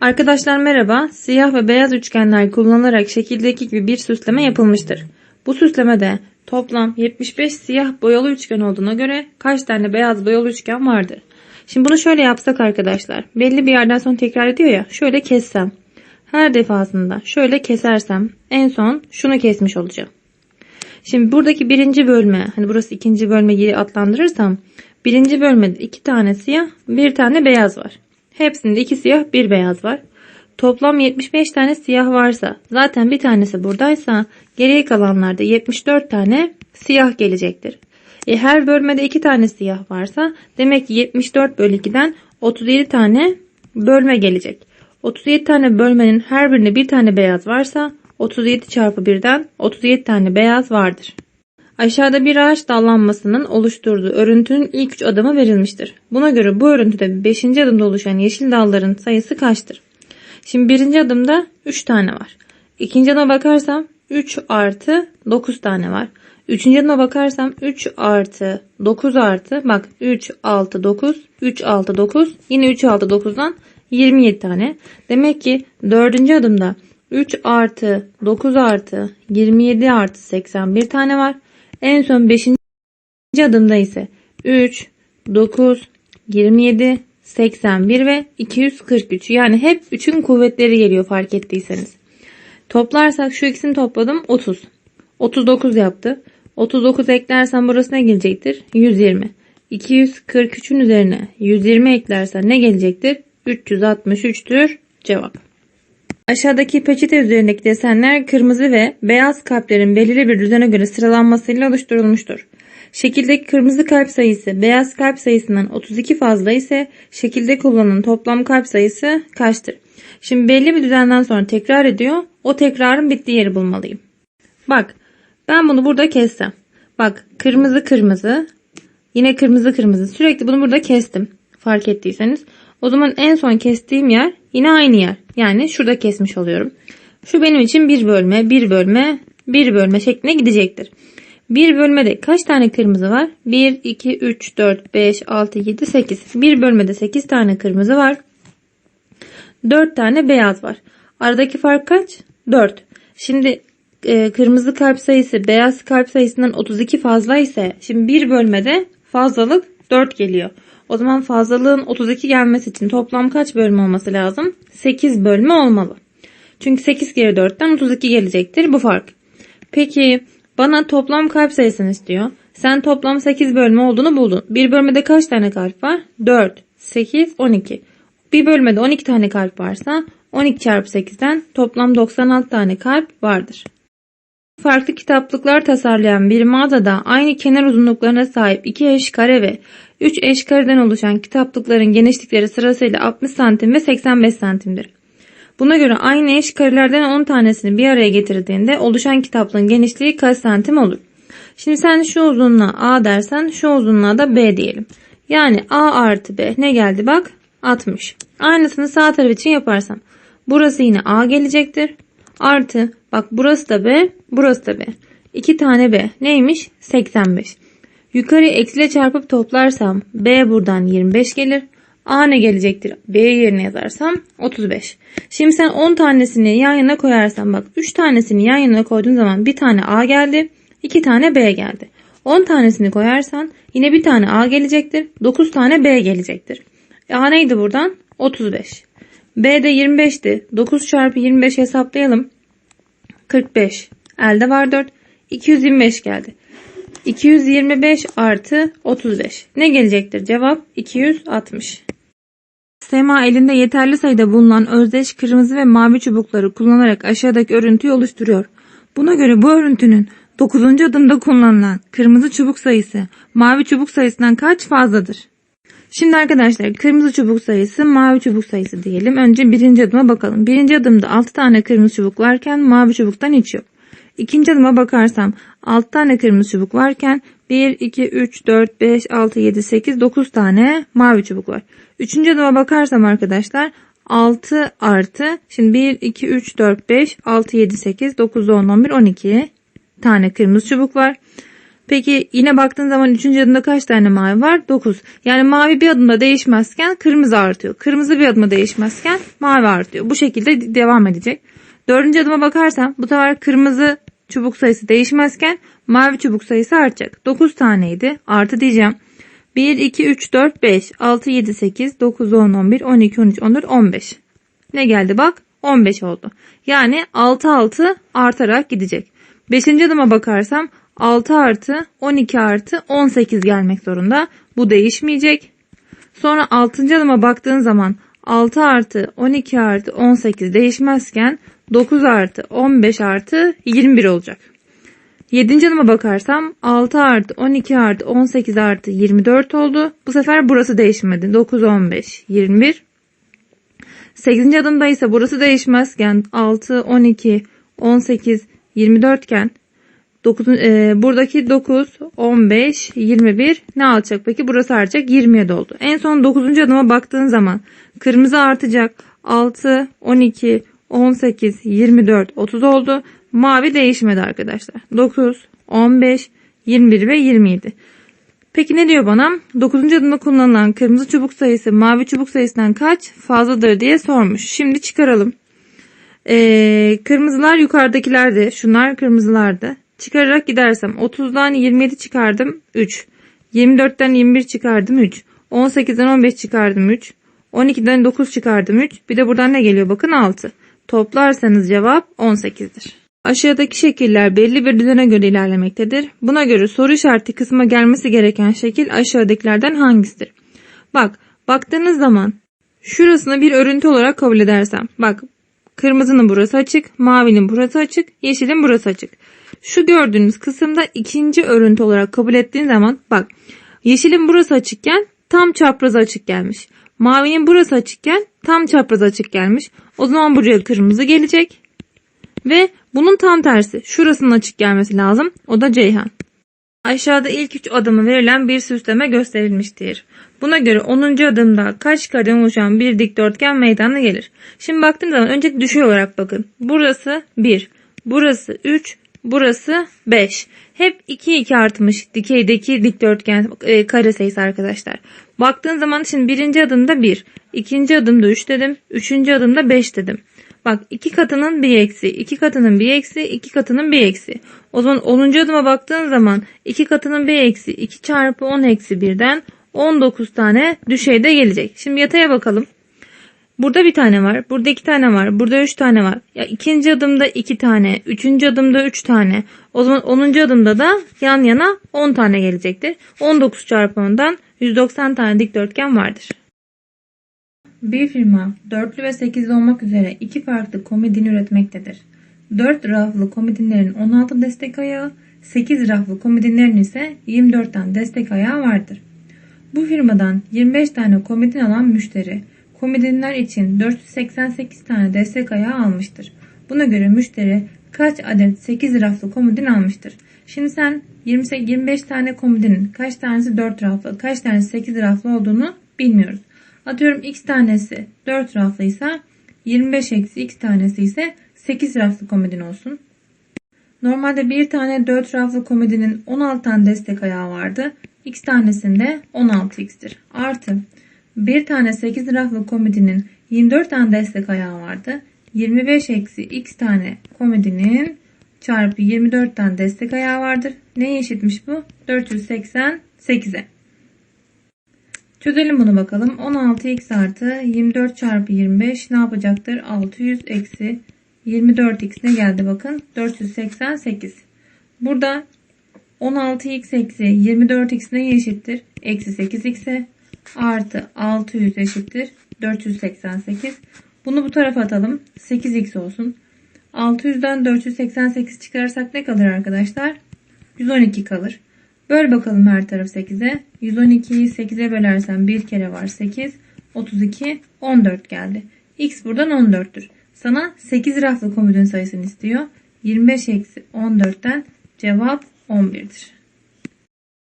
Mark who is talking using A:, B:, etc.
A: Arkadaşlar merhaba. Siyah ve beyaz üçgenler kullanılarak şekildeki gibi bir süsleme yapılmıştır. Bu süslemede toplam 75 siyah boyalı üçgen olduğuna göre kaç tane beyaz boyalı üçgen vardır? Şimdi bunu şöyle yapsak arkadaşlar. Belli bir yerden sonra tekrar ediyor ya. Şöyle kessem. Her defasında şöyle kesersem en son şunu kesmiş olacağım. Şimdi buradaki birinci bölme hani burası ikinci bölme gibi adlandırırsam birinci bölmede iki tane siyah bir tane beyaz var. Hepsinde iki siyah bir beyaz var. Toplam 75 tane siyah varsa zaten bir tanesi buradaysa geriye kalanlarda 74 tane siyah gelecektir. E her bölmede iki tane siyah varsa demek ki 74 bölü 2'den 37 tane bölme gelecek. 37 tane bölmenin her birinde bir tane beyaz varsa 37 çarpı 1'den 37 tane beyaz vardır. Aşağıda bir ağaç dallanmasının oluşturduğu örüntünün ilk üç adımı verilmiştir. Buna göre bu örüntüde 5. adımda oluşan yeşil dalların sayısı kaçtır? Şimdi birinci adımda 3 tane var. İkinci adıma bakarsam 3 artı 9 tane var. Üçüncü adıma bakarsam 3 artı 9 artı bak 3 6 9 3 6 9 yine 3 6 9'dan 27 tane. Demek ki dördüncü adımda 3 artı 9 artı 27 artı 81 tane var. En son 5. adımda ise 3, 9, 27, 81 ve 243. Yani hep 3'ün kuvvetleri geliyor fark ettiyseniz. Toplarsak şu ikisini topladım 30. 39 yaptı. 39 eklersen burası ne gelecektir? 120. 243'ün üzerine 120 eklersen ne gelecektir? 363'tür cevap. Aşağıdaki peçete üzerindeki desenler kırmızı ve beyaz kalplerin belirli bir düzene göre sıralanmasıyla oluşturulmuştur. Şekildeki kırmızı kalp sayısı beyaz kalp sayısından 32 fazla ise şekilde kullanılan toplam kalp sayısı kaçtır? Şimdi belli bir düzenden sonra tekrar ediyor. O tekrarın bittiği yeri bulmalıyım. Bak ben bunu burada kessem. Bak kırmızı kırmızı yine kırmızı kırmızı sürekli bunu burada kestim. Fark ettiyseniz. O zaman en son kestiğim yer yine aynı yer. Yani şurada kesmiş oluyorum. Şu benim için bir bölme, bir bölme, bir bölme şeklinde gidecektir. Bir bölmede kaç tane kırmızı var? 1, 2, 3, 4, 5, 6, 7, 8. Bir bölmede 8 tane kırmızı var. 4 tane beyaz var. Aradaki fark kaç? 4. Şimdi e, kırmızı kalp sayısı beyaz kalp sayısından 32 fazla ise şimdi bir bölmede fazlalık 4 geliyor. O zaman fazlalığın 32 gelmesi için toplam kaç bölme olması lazım? 8 bölme olmalı. Çünkü 8 kere 4'ten 32 gelecektir bu fark. Peki bana toplam kalp sayısını istiyor. Sen toplam 8 bölme olduğunu buldun. Bir bölmede kaç tane kalp var? 4, 8, 12. Bir bölmede 12 tane kalp varsa 12 çarpı 8'den toplam 96 tane kalp vardır. Farklı kitaplıklar tasarlayan bir mağazada aynı kenar uzunluklarına sahip iki eş kare ve 3 eş kareden oluşan kitaplıkların genişlikleri sırasıyla 60 santim ve 85 santimdir. Buna göre aynı eş karelerden 10 tanesini bir araya getirdiğinde oluşan kitaplığın genişliği kaç santim olur? Şimdi sen şu uzunluğa A dersen şu uzunluğa da B diyelim. Yani A artı B ne geldi bak 60. Aynısını sağ taraf için yaparsam. Burası yine A gelecektir. Artı bak burası da B burası da B. 2 tane B neymiş 85. Yukarı eksiyle çarpıp toplarsam B buradan 25 gelir. A ne gelecektir? B yerine yazarsam 35. Şimdi sen 10 tanesini yan yana koyarsan bak 3 tanesini yan yana koyduğun zaman bir tane A geldi. 2 tane B geldi. 10 tanesini koyarsan yine bir tane A gelecektir. 9 tane B gelecektir. A neydi buradan? 35. B de 25'ti. 9 çarpı 25 hesaplayalım. 45. Elde var 4. 225 geldi. 225 artı 35. Ne gelecektir? Cevap 260. Sema elinde yeterli sayıda bulunan özdeş kırmızı ve mavi çubukları kullanarak aşağıdaki örüntüyü oluşturuyor. Buna göre bu örüntünün 9. adımda kullanılan kırmızı çubuk sayısı mavi çubuk sayısından kaç fazladır? Şimdi arkadaşlar kırmızı çubuk sayısı mavi çubuk sayısı diyelim. Önce birinci adıma bakalım. Birinci adımda 6 tane kırmızı çubuk varken mavi çubuktan hiç yok. İkinci adıma bakarsam 6 tane kırmızı çubuk varken 1, 2, 3, 4, 5, 6, 7, 8, 9 tane mavi çubuk var. Üçüncü adıma bakarsam arkadaşlar 6 artı şimdi 1, 2, 3, 4, 5, 6, 7, 8, 9, 10, 11, 12 tane kırmızı çubuk var. Peki yine baktığın zaman 3. adımda kaç tane mavi var? 9. Yani mavi bir adımda değişmezken kırmızı artıyor. Kırmızı bir adımda değişmezken mavi artıyor. Bu şekilde devam edecek. 4. adıma bakarsam bu sefer kırmızı çubuk sayısı değişmezken mavi çubuk sayısı artacak. 9 taneydi. Artı diyeceğim. 1, 2, 3, 4, 5, 6, 7, 8, 9, 10, 11, 12, 13, 14, 15. Ne geldi bak? 15 oldu. Yani 6 6 artarak gidecek. 5. adıma bakarsam 6 artı 12 artı 18 gelmek zorunda. Bu değişmeyecek. Sonra 6. adıma baktığın zaman 6 artı 12 artı 18 değişmezken 9 artı 15 artı 21 olacak. 7. adıma bakarsam 6 artı 12 artı 18 artı 24 oldu. Bu sefer burası değişmedi. 9, 15, 21. 8. adımda ise burası değişmezken 6, 12, 18, 24 iken 9, e, buradaki 9, 15, 21 ne alacak peki? Burası artacak 27 oldu. En son 9. adıma baktığın zaman kırmızı artacak 6, 12, 18, 24, 30 oldu. Mavi değişmedi arkadaşlar. 9, 15, 21 ve 27. Peki ne diyor bana? 9. adımda kullanılan kırmızı çubuk sayısı mavi çubuk sayısından kaç fazladır diye sormuş. Şimdi çıkaralım. Ee, kırmızılar yukarıdakilerdi. Şunlar kırmızılardı. Çıkararak gidersem 30'dan 27 çıkardım 3. 24'ten 21 çıkardım 3. 18'den 15 çıkardım 3. 12'den 9 çıkardım 3. Bir de buradan ne geliyor bakın 6. Toplarsanız cevap 18'dir. Aşağıdaki şekiller belli bir düzene göre ilerlemektedir. Buna göre soru işareti kısma gelmesi gereken şekil aşağıdakilerden hangisidir? Bak, baktığınız zaman şurasını bir örüntü olarak kabul edersem. Bak, kırmızının burası açık, mavinin burası açık, yeşilin burası açık. Şu gördüğünüz kısımda ikinci örüntü olarak kabul ettiğin zaman bak, yeşilin burası açıkken tam çapraz açık gelmiş. Mavinin burası açıkken tam çapraz açık gelmiş. O zaman buraya kırmızı gelecek. Ve bunun tam tersi. Şurasının açık gelmesi lazım. O da Ceyhan. Aşağıda ilk üç adımı verilen bir süsleme gösterilmiştir. Buna göre 10. adımda kaç kareden oluşan bir dikdörtgen meydana gelir? Şimdi baktığım zaman önce düşey olarak bakın. Burası 1, burası 3, burası 5. Hep 2 2 artmış dikeydeki dikdörtgen e, kare sayısı arkadaşlar. Baktığın zaman şimdi birinci adımda 1, ikinci adımda 3 dedim, üçüncü adımda 5 dedim. Bak iki katının bir eksi, iki katının bir eksi, iki katının bir eksi. O zaman 10. adıma baktığın zaman iki katının bir eksi, 2 çarpı 10 eksi 1'den 19 tane düşeyde gelecek. Şimdi yataya bakalım. Burada bir tane var. Burada iki tane var. Burada üç tane var. Ya ikinci adımda iki tane. Üçüncü adımda üç tane. O zaman onuncu adımda da yan yana 10 tane gelecektir. 19 çarpı 10'dan 190 tane dikdörtgen vardır. Bir firma dörtlü ve sekizli olmak üzere iki farklı komodin üretmektedir. 4 raflı komodinlerin 16 destek ayağı, 8 raflı komodinlerin ise 24 tane destek ayağı vardır. Bu firmadan 25 tane komodin alan müşteri, komodinler için 488 tane destek ayağı almıştır. Buna göre müşteri kaç adet 8 raflı komodin almıştır? Şimdi sen 28, 25 tane komodinin kaç tanesi 4 raflı, kaç tanesi 8 raflı olduğunu bilmiyoruz. Atıyorum x tanesi 4 raflıysa 25 eksi x tanesi ise 8 raflı komodin olsun. Normalde bir tane 4 raflı komodinin 16 tane destek ayağı vardı. X tanesinde 16x'tir. Artı bir tane 8 raflı komodinin 24 tane destek ayağı vardı. 25 eksi x tane komodinin çarpı 24 tane destek ayağı vardır. Neye eşitmiş bu? 488'e. Çözelim bunu bakalım. 16x artı 24 çarpı 25 ne yapacaktır? 600 eksi 24x ne geldi bakın? 488. Burada 16x eksi 24x neye eşittir? Eksi 8x'e artı 600 eşittir 488. Bunu bu tarafa atalım. 8x olsun. 600'den 488 çıkarırsak ne kalır arkadaşlar? 112 kalır. Böl bakalım her taraf 8'e. 112'yi 8'e bölersen bir kere var 8. 32 14 geldi. X buradan 14'tür. Sana 8 raflı komodin sayısını istiyor. 25 eksi 14'ten cevap 11'dir.